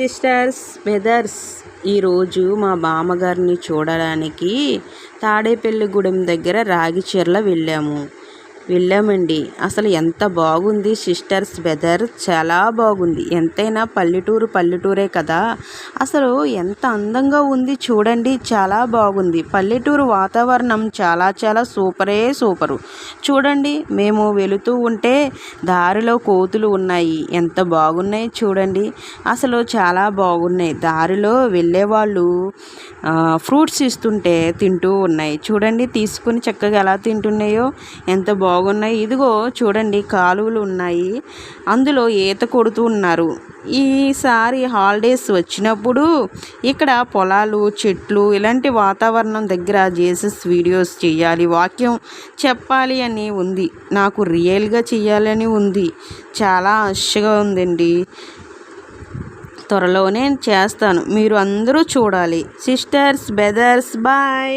Sisters brothers ఈరోజు మా బామ్మగారిని చూడడానికి తాడేపల్లిగూడెం దగ్గర రాగిచెర్ల వెళ్ళాము. వెళ్ళామండి. అసలు ఎంత బాగుంది సిస్టర్స్ వెదర్. చాలా బాగుంది. ఎంతైనా పల్లెటూరు పల్లెటూరే కదా. అసలు ఎంత అందంగా ఉంది చూడండి. చాలా బాగుంది. పల్లెటూరు వాతావరణం చాలా చాలా సూపరే సూపరు. చూడండి మేము వెళుతూ ఉంటే దారిలో కోతులు ఉన్నాయి. ఎంత బాగున్నాయి చూడండి. అసలు చాలా బాగున్నాయి. దారిలో వెళ్ళేవాళ్ళు ఫ్రూట్స్ ఇస్తుంటే తింటూ ఉన్నాయి. చూడండి తీసుకుని చక్కగా ఎలా తింటున్నాయో. ఎంత బాగు బాగున్నాయి. ఇదిగో చూడండి కాలువలు ఉన్నాయి. అందులో ఈత కొడుతూ ఉన్నారు. ఈసారి హాలిడేస్ వచ్చినప్పుడు ఇక్కడ పొలాలు చెట్లు ఇలాంటి వాతావరణం దగ్గర జేసస్ వీడియోస్ చేయాలి. వాక్యం చెప్పాలి అని ఉంది. నాకు రియల్గా చేయాలని ఉంది. చాలా ఆశగా ఉందండి. త్వరలోనే చేస్తాను. మీరు అందరూ చూడాలి. Sisters brothers bye.